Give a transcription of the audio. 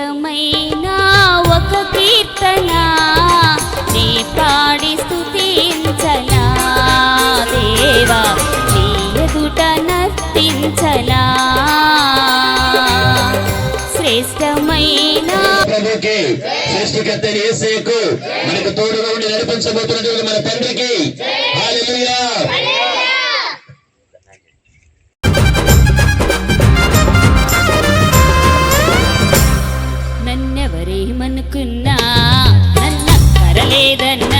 ఇష్టమైన ఒక కీర్తన నీ పాడి స్థుతించనా దేవా నీ నర్తించనా. శ్రేష్టమైన సృష్టికర్తని ఏసేకు మనకు తోడుగా ఉండి నడిపించబోతున్నటువంటి మన తండ్రికి. வேதனை